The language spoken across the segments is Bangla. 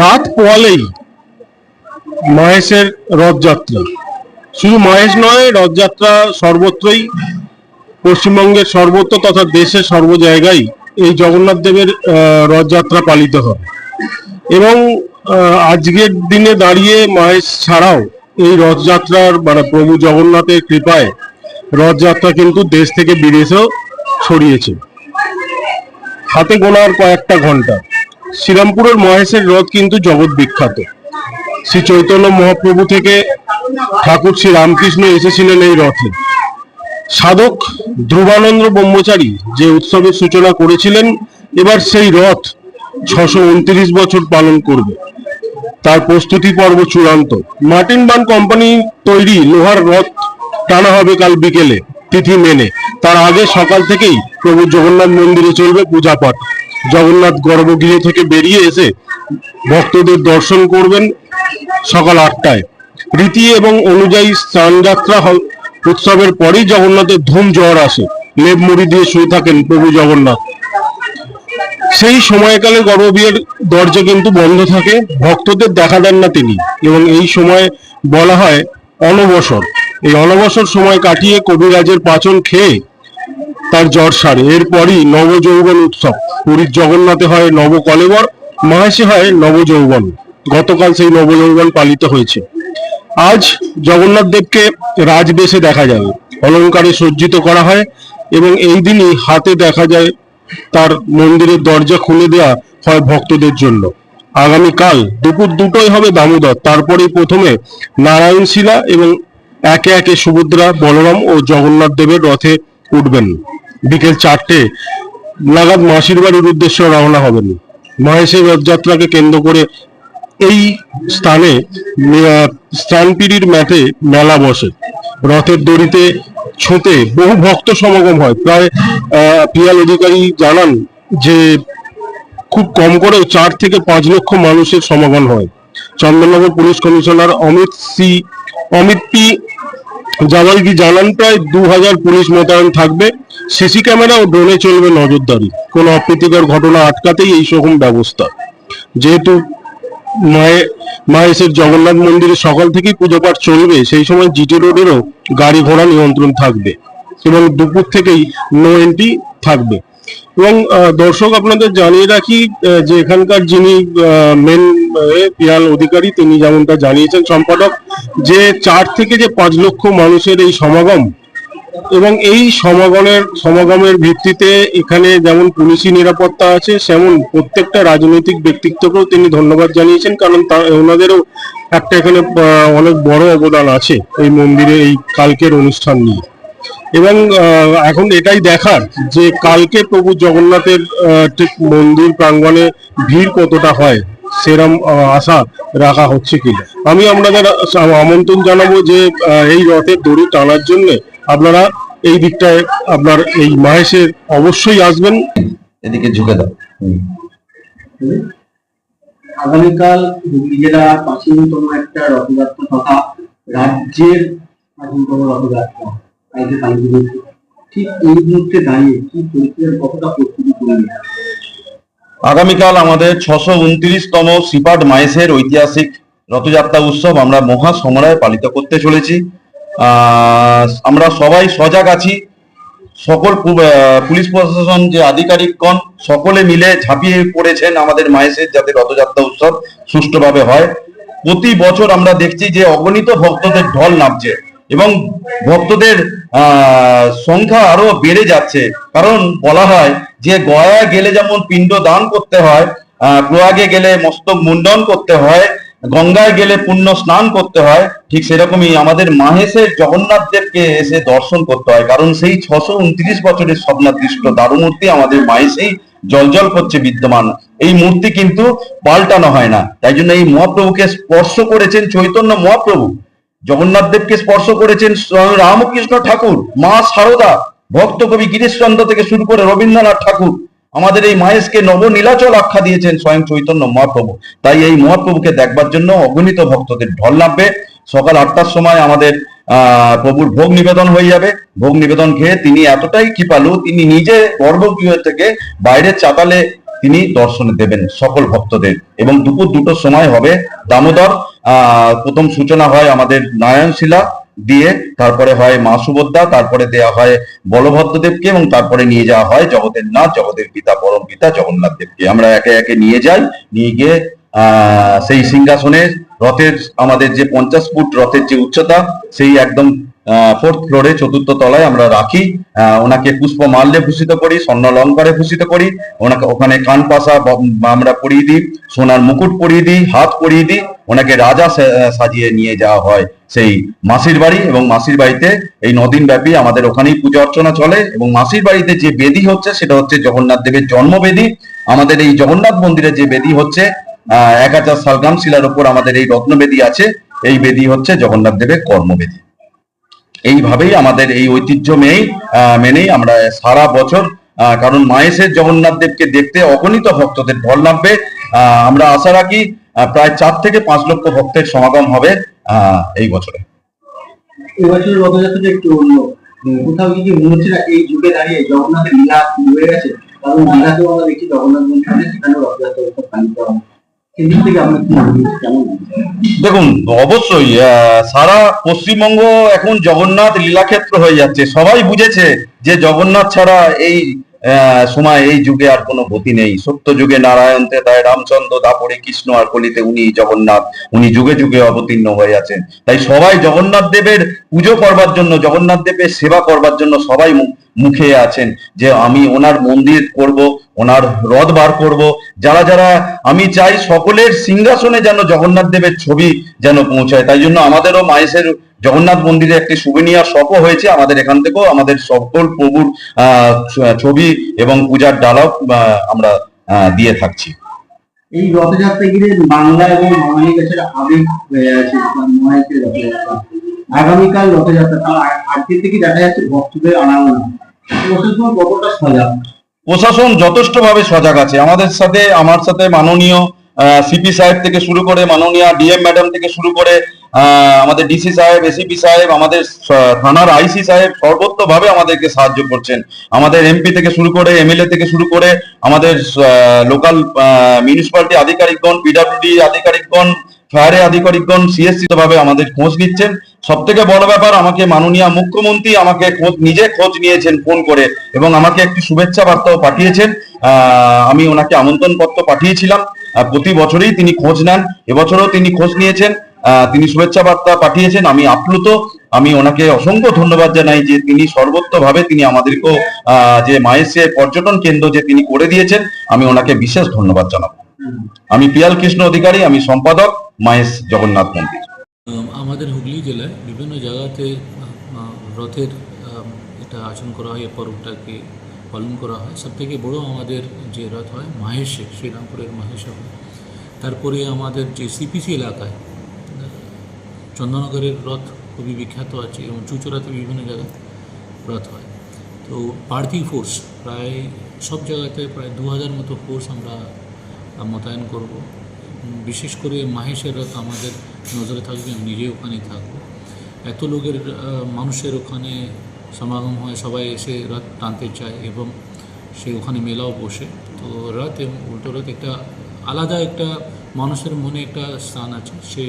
রাত পোয়ালেই মহেশের রথযাত্রা। শুধু মহেশ নয়, রথযাত্রা সর্বত্রই পশ্চিমবঙ্গের সর্বত্র তথা দেশের সর্ব জায়গায় এই জগন্নাথ দেবের রথযাত্রা পালিত হয়। এবং আজকের দিনে দাঁড়িয়ে মহেশ ছাড়াও এই রথযাত্রার মানে প্রভু জগন্নাথের কৃপায় রথযাত্রা কিন্তু দেশ থেকে বিদেশেও ছড়িয়েছে। হাতে গোনার কয়েকটা ঘণ্টা শ্রীরামপুরের মহেশের রথ কিন্তু জগৎ বিখ্যাত শ্রী চৈতন্য মহাপ্রভু থেকে ঠাকুর শ্রী রামকৃষ্ণ এসেছিলেন এই রথে। সাধক ধ্রুবানন্দ ব্রহ্মচারী যে উৎসবের সূচনা করেছিলেন, এবার সেই রথ ছশো উনত্রিশ বছর পালন করবে। তার প্রস্তুতি পর্ব চূড়ান্ত। মার্টিন বান কোম্পানি তৈরি লোহার রথ টানা হবে কাল বিকেলে, তিথি মেনে। তার আগে সকাল থেকেই প্রভু জগন্নাথ মন্দিরে চলবে পূজা পাঠ জগন্নাথ গর্ভগৃহ থেকে বেরিয়ে এসে ভক্তদের দর্শন করবেন সকাল আটটায়। রীতি এবং অনুযায়ী স্নানযাত্রা উৎসবের পরেই জগন্নাথের ধুম জ্বর আসে। লেপ মুড়ি দিয়ে শুয়ে থাকেন প্রভু জগন্নাথ। সেই সময়কালে গর্ভবিয়ের দরজা কিন্তু বন্ধ থাকে, ভক্তদের দেখা দেন না তিনি। এবং এই সময় বলা হয় অনবসর। এই অনবসর সময় কাটিয়ে কবিরাজের পাচন খেয়ে তার জ্বর সারে। এরপরই নবযৌবন উৎসব। পুরীর জগন্নাথে হয় নবকলেবর, মহেশে হয় নবযৌবন। গতকাল সেই নবযৌবন পালিত হয়েছে। আজ জগন্নাথ দেবকে রাজবেশে দেখা যাবে অলংকারে সজ্জিত করা হয় এবং এই দিনই হাতে দেখা যায় তার মন্দিরের দরজা খুলে দেওয়া হয় ভক্তদের জন্য। আগামীকাল দুপুর দুটোই হবে দামোদর। তারপরেই প্রথমে নারায়ণ শিলা এবং একে একে সুভদ্রা, বলরাম ও জগন্নাথ দেবের রথে উঠবেন। বিকেল চারটে নাগাদ মাসির বাড়ির উদ্দেশ্যে রওনা হবেন। মহেশের রথযাত্রাকে কেন্দ্র করে এই স্থানে স্থানপিড়ির ম্যাটে মেলা বসে। রথের দড়িতে ছুঁতে বহু ভক্ত সমাগম হয়। প্রায় পিয়াল অধিকারী জানান যে খুব কম করেও চার থেকে পাঁচ লক্ষ মানুষের সমাগম হয়। Chandannagar police commissioner Amit C, Amit P জামালকি জানান, প্রায় দু হাজার পুলিশ মোতায়েন থাকবে। সিসি ক্যামেরা ও ড্রোনে চলবে নজরদারি। কোনো অপ্রীতিকর ঘটনা আটকাতেই এই রকম ব্যবস্থা। যেহেতু মায়ে মায়েসের জগন্নাথ মন্দিরে সকাল থেকেই পুজো পাঠ চলবে, সেই সময় জিটি রোডেরও গাড়ি ঘোড়া নিয়ন্ত্রণ থাকবে এবং দুপুর থেকেই নো এন্ট্রি থাকবে। এবং দর্শক আপনাদের জানিয়ে রাখি যে এখানকার যিনি মেন পিয়াল অধিকারী, তিনি যেমনটা জানিয়েছেন, সম্পাদক, যে চার থেকে যে পাঁচ লক্ষ মানুষের এই সমাগম এবং এই সমাগমের সমাগমের ভিত্তিতে এখানে যেমন পুলিশি নিরাপত্তা আছে, সেমন প্রত্যেকটা রাজনৈতিক ব্যক্তিত্বকেও তিনি ধন্যবাদ জানিয়েছেন, কারণ তা- ওনাদেরও একটা এখানে অনেক বড় অবদান আছে এই মন্দিরে, এই কালকের অনুষ্ঠান নিয়ে। এবং এখন এটাই দেখার যে কালকে প্রভু জগন্নাথের ঠিক মন্দির প্রাঙ্গণে ভিড় কতটা হয়, সেরম আশা রাখা হচ্ছে কিনা। আমি আপনাদের আমন্ত্রণ জানাব যে এই রথের দড়ি টানার জন্য আপনারা এই দিকটায় আপনার এই মাহেশের অবশ্যই আসবেন। এদিকে ঝুঁকে দাও। আগামীকাল হুগলি জেলার প্রাচীনতম একটা রথযাত্রা তথা রাজ্যের প্রাচীনতম রথযাত্রা কালকে কালীপুজো ঠিক এই মুহূর্তে দাঁড়িয়ে কি পরিস্থিতির কতটা প্রস্তুতি করে নিতে আগামীকাল আমাদের ছশো উনত্রিশতম সিপাট মাইসের ঐতিহাসিক রথযাত্রা উৎসব আমরা মহা সমরায় পালিত করতে চলেছি। আমরা সবাই সজাগ আছি। সকল পুলিশ প্রশাসন যে আধিকারিকগণ, সকলে মিলে ঝাঁপিয়ে পড়েছেন আমাদের মায়েসের যাতে রথযাত্রা উৎসব সুষ্ঠুভাবে হয়। প্রতি বছর আমরা দেখছি যে অগণিত ভক্তদের ঢল নামছে এবং ভক্তদের সংখ্যা আরও বেড়ে যাচ্ছে। কারণ বলা হয় যে গয়া গেলে যেমন পিণ্ড দান করতে হয় প্রয়াগে গেলে মস্তক মুন্ডন করতে হয় গঙ্গায় গেলে পুণ্য স্নান করতে হয়, ঠিক সেরকমই আমাদের মাহেশের জগন্নাথ দেবকে এসে দর্শন করতে হয়, কারণ সেই ছশো উনত্রিশ বছরের স্বপ্নাদৃষ্ট দারুমূর্তি আমাদের মাহেশেই জলজল করছে বিদ্যমান। এই মূর্তি কিন্তু পাল্টানো হয় না। তাই জন্য এই মহাপ্রভুকে স্পর্শ করেছেন চৈতন্য মহাপ্রভু। জগন্নাথ দেবকে স্পর্শ করেছেন স্বয়ং রামকৃষ্ণ ঠাকুর, মা সারদা, ভক্ত কবি গিরিশচন্দ্র থেকে শুরু করে রবীন্দ্রনাথ ঠাকুর। আমাদের এই মাহেশকে নবনীলাচল আখ্যা দিয়েছেন স্বয়ং চৈতন্য মহাপ্রভু। তাই এই মহাপ্রভুকে দেখবার জন্য অগণিত ভক্তদের ঢল নামবে। সকাল আটটার সময় আমাদের প্রভুর ভোগ নিবেদন হয়ে যাবে। ভোগ নিবেদন খেয়ে তিনি এতটাই কৃপালু, তিনি নিজে গর্ভগৃহ থেকে বাইরের চাতালে তিনি দর্শন দেবেন সকল ভক্তদের। এবং দুপুর দুটোর সময় হবে দামোদর। প্রথম সূচনা হয় আমাদের নারায়ণশিলা। দিয়ে তারপরে হয় মা সুভদ্রা, তারপরে দেয়া হয় বলভদ্র দেবকে এবং তারপরে নিয়ে যাওয়া হয় জগতের নাথ জগতের পিতা, পরম পিতা জগন্নাথ দেবকে। আমরা একে একে নিয়ে যাই, নিয়ে গিয়ে সেই সিংহাসনে রথের আমাদের যে পঞ্চাশ ফুট রথের যে উচ্চতা, সেই একদম ফোর্থ ফ্লোরে চতুর্থ তলায় আমরা রাখি। ওনাকে পুষ্প মাল্যে ভূষিত করি, স্বর্ণ অলঙ্কারে ভূষিত করি। ওনাকে ওখানে কান পাশা আমরা পরিয়ে দিই, সোনার মুকুট পরিয়ে দিই, হাত পরিয়ে দিই। ওনাকে রাজা সাজিয়ে নিয়ে যাওয়া হয় সেই মাসির বাড়ি এবং মাসির বাড়িতে এই নদিন ব্যাপী আমাদের ওখানেই পূজা অর্চনা চলে এবং মাসির বাড়িতে যে বেদি হচ্ছে সেটা হচ্ছে জগন্নাথ দেবের জন্মবেদী আমাদের এই জগন্নাথ মন্দিরে যে বেদি হচ্ছে এক হাজার শালগ্রাম শিলার উপর আমাদের এই রত্নবেদী আছে। এই বেদি হচ্ছে জগন্নাথ দেবের কর্মবেদী এইভাবেই আমাদের এই ঐতিহ্য আহ, মেনেই আমরা সারা বছর কারণ মায়েসের জগন্নাথ দেবকে দেখতে অগণিত ভক্তদের ঢল নামবে আমরা আশা রাখি প্রায় চার থেকে পাঁচ লক্ষ ভক্তের সমাগম হবে এই বছরে। এবছরের রথযাত্রাটা একটু অন্য। কোথাও কি কি মনে হচ্ছে এই যুগে দাঁড়িয়ে জগন্নাথের লীলা হয়ে গেছে? কারণ লীলাতেও আমরা দেখি জগন্নাথ মন্দিরে সেখানেও রথযাত্রা উৎসব পালিত হয়। সেদিক থেকে আপনার কি হচ্ছে? কেমন দেখুন অবশ্যই আহ, সারা পশ্চিমবঙ্গ এখন জগন্নাথ লীলাক্ষেত্র হয়ে যাচ্ছে। সবাই বুঝেছে যে জগন্নাথ ছাড়া এই সময় এই যুগে আর কোনো গতি নেই। সত্য যুগে নারায়ণ তেতায় রামচন্দ্র তারপরে কৃষ্ণ আর কলিতে উনি জগন্নাথ। উনি যুগে যুগে অবতীর্ণ হয়ে আছেন। তাই সবাই জগন্নাথ দেবের পুজো করবার জন্য, জগন্নাথ দেবের সেবা করবার জন্য সবাই মুখে আছেন যে আমি ওনার মন্দির করব, ওনার রথ বার করব। যারা যারা আমি চাই সকলের সিংহাসনে যেন জগন্নাথ দেবের ছবি যেন পৌঁছায়। তাই জন্য আমাদেরও মায়েসের জগন্নাথ মন্দিরে একটি সুবিনিয়ার শপও হয়েছে। আমাদের এখান থেকেও আমাদের সকল প্রভুর ছবি এবং পূজার ডালাও আমরা দিয়ে থাকছি। এই রথযাত্রা ঘিরে বাংলা এবং কাছে আবেগ হয়ে আছে রথযাত্রা। আগামীকাল রথযাত্রা তার আ- আজকে থেকে দেখা যাচ্ছে ভক্তদের আনাগোনা। প্রশাসন কতটা সজাগ? প্রশাসন যথেষ্ট ভাবে সজাগ আছে। আমাদের সাথে আমার সাথে মাননীয় সিপি সাহেব থেকে শুরু করে মাননীয় ডিএম ম্যাডাম থেকে শুরু করে আমাদের ডিসি সাহেব এসিপি সাহেব, আমাদের থানার আইসি সাহেব সর্বত্রভাবে আমাদেরকে সাহায্য করছেন। আমাদের এমপি থেকে শুরু করে এমএলএ থেকে শুরু করে আমাদের লোকাল মিউনিসিপালিটি আধিকারিকগণ পিডব্লিউডি আধিকারিকগণ ফায়ারের আধিকারিকগণ সিএসসি ভাবে আমাদের খোঁজ নিচ্ছেন। সব থেকে বড় ব্যাপার, আমাকে মাননীয় মুখ্যমন্ত্রী আমাকে খোঁজ, নিজে খোঁজ নিয়েছেন ফোন করে এবং আমাকে একটি শুভেচ্ছা বার্তাও পাঠিয়েছেন। আমি ওনাকে আমন্ত্রণ পত্র পাঠিয়েছিলাম প্রতি বছরই তিনি খোঁজ নেন। এবছরও তিনি খোঁজ নিয়েছেন। তিনি শুভেচ্ছা বার্তা পাঠিয়েছেন। আমি আপ্লুত। আমি ওনাকে অসংখ্য ধন্যবাদ জানাই যে তিনি সর্বত্রভাবে তিনি আমাদেরকেও যে মায়েসের পর্যটন কেন্দ্র যে তিনি করে দিয়েছেন, আমি ওনাকে বিশেষ ধন্যবাদ জানাব। আমি পিয়াল কৃষ্ণ অধিকারী, আমি সম্পাদক মায়েস জগন্নাথ মন্দির। আমাদের হুগলি জেলায় বিভিন্ন জায়গাতে রথের এটা আচরণ করা হয় এই পর্বটাকে পালন করা হয়। সব থেকে বড়ো আমাদের যে রথ হয়, মাহেশে, শ্রীরামপুরের মাহেশে হয় তারপরে আমাদের যে সিপিসি এলাকায় চন্দননগরের রথ খুবই বিখ্যাত আছে এবং চুচুড়াতে বিভিন্ন জায়গায় রথ হয়। তো পার্থি ফোর্স প্রায় সব জায়গাতে প্রায় দু হাজার মতো ফোর্স আমরা মোতায়েন করব। বিশেষ করে মাহেশের রথ আমাদের নজরে থাকবে, আমি নিজে ওখানেই থাকব। এত লোকের মানুষের ওখানে সমাগম হয়, সবাই এসে রথ টানতে চায় এবং সে ওখানে মেলাও বসে। তো রথ এবং উল্টো রথ একটা আলাদা একটা মানুষের মনে একটা স্থান আছে, সে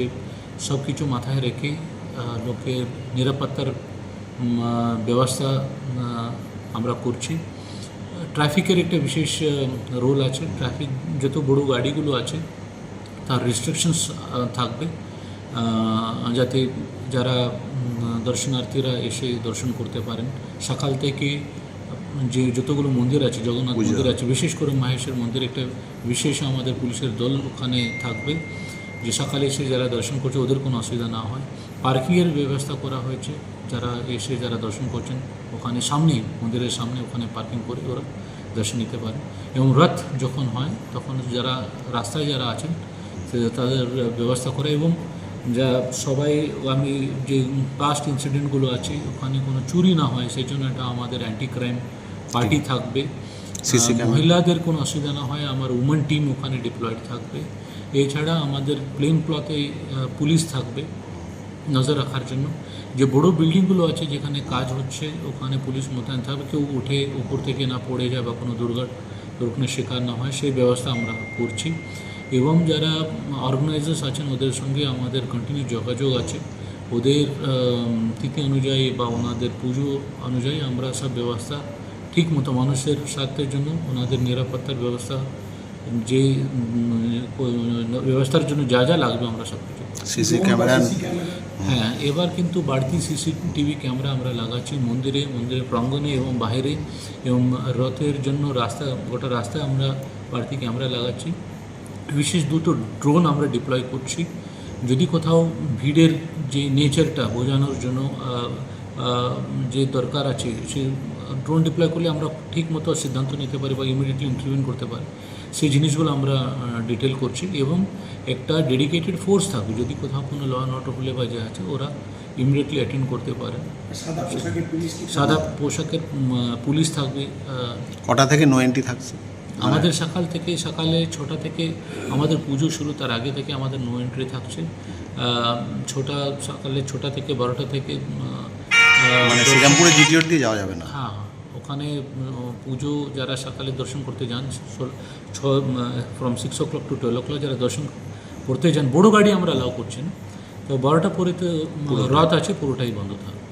সব কিছু মাথায় রেখে লোকের নিরাপত্তার ব্যবস্থা আমরা করছি। ট্রাফিকের একটা বিশেষ রোল আছে। ট্রাফিক যত বড় গাড়িগুলো আছে তার রেস্ট্রিকশনস থাকবে। যাতে যারা দর্শনার্থীরা এসে দর্শন করতে পারেন। সকাল থেকে যে যতগুলো মন্দির আছে জগন্নাথ মন্দির আছে বিশেষ করে মাহেশের মন্দির একটা বিশেষ আমাদের পুলিশের দল ওখানে থাকবে। যে সকালে এসে যারা দর্শন করছে ওদের কোনো অসুবিধা না হয়। পার্কিংয়ের ব্যবস্থা করা হয়েছে। যারা এসে যারা দর্শন করছেন ওখানে সামনেই মন্দিরের সামনে ওখানে পার্কিং করে ওরা দর্শন নিতে পারে। এবং রথ যখন হয় তখন যারা রাস্তায় যারা আছেন তাদের ব্যবস্থা করে। এবং যা সবাই আমি যে পাস্ট ইনসিডেন্টগুলো আছে ওখানে কোনো চুরি না হয় সেই জন্য একটা আমাদের অ্যান্টি ক্রাইম পার্টি থাকবে মহিলাদের কোনো অসুবিধা না হয়। আমার উমেন টিম ওখানে ডিপ্লয়েড থাকবে। এছাড়া আমাদের প্লেন ক্লথে পুলিশ থাকবে নজর রাখার জন্য। যে বড় বিল্ডিংগুলো আছে যেখানে কাজ হচ্ছে, ওখানে পুলিশ মোতায়েন থাকবে। কেউ উঠে উপর থেকে না পড়ে যায় বা কোনো দুর্ঘট, দুর্ঘটনার শিকার না হয়, সেই ব্যবস্থা আমরা করছি। এবং যারা অর্গানাইজার্স আছেন, ওদের সঙ্গে আমাদের কন্টিনিউ যোগাযোগ আছে। ওদের তিথি অনুযায়ী বা ওনাদের পুজো অনুযায়ী আমরা সব ব্যবস্থা ঠিক মতো মানুষের স্বার্থের জন্য, ওনাদের নিরাপত্তার ব্যবস্থা যে ব্যবস্থার জন্য যা যা লাগবে আমরা সব কিছু সিসি ক্যামেরা হ্যাঁ এবার কিন্তু বাড়তি সিসিটিভি ক্যামেরা আমরা লাগাচ্ছি মন্দিরে মন্দিরের প্রাঙ্গণে এবং বাইরে এবং রথের জন্য রাস্তা গোটা রাস্তায় আমরা বাড়তি ক্যামেরা লাগাচ্ছি। বিশেষ দুটো ড্রোন আমরা ডিপ্লয় করছি। যদি কোথাও ভিড়ের যে নেচারটা বোঝানোর জন্য যে দরকার আছে সে ড্রোন ডিপ্লয় করলে আমরা ঠিক মতো সিদ্ধান্ত নিতে পারি বা ইমিডিয়েটলি ইন্টারভিউ করতে পারি। সেই জিনিসগুলো আমরা ডিটেল করছি এবং একটা ডেডিকেটেড ফোর্স থাকবে যদি কোথাও কোনো ল অ্যান্ড অর্ডার হলে বা যে আছে ওরা ইমিডিয়েটলি অ্যাটেন্ড করতে পারে। সাদা পোশাকের পুলিশ থাকবে? কটা থেকে নো এন্ট্রি থাকছে? আমাদের সকাল থেকে সকালে ছটা থেকে আমাদের পুজো শুরু তার আগে থেকে আমাদের নো এন্ট্রি থাকছে। ছটা সকালে ছটা থেকে বারোটা থেকে মানে শ্রীরামপুরে জিটিওর দিয়ে যাওয়া যাবে না? হ্যাঁ। ওখানে পুজো যারা সকালে দর্শন করতে যান ছ from six o'clock to twelve o'clock যারা দর্শন করতে যান বড় গাড়ি আমরা অ্যালাউ করছি না। তো বারোটা পরে তো রাত রথ আছে পুরোটাই বন্ধ থাকবে।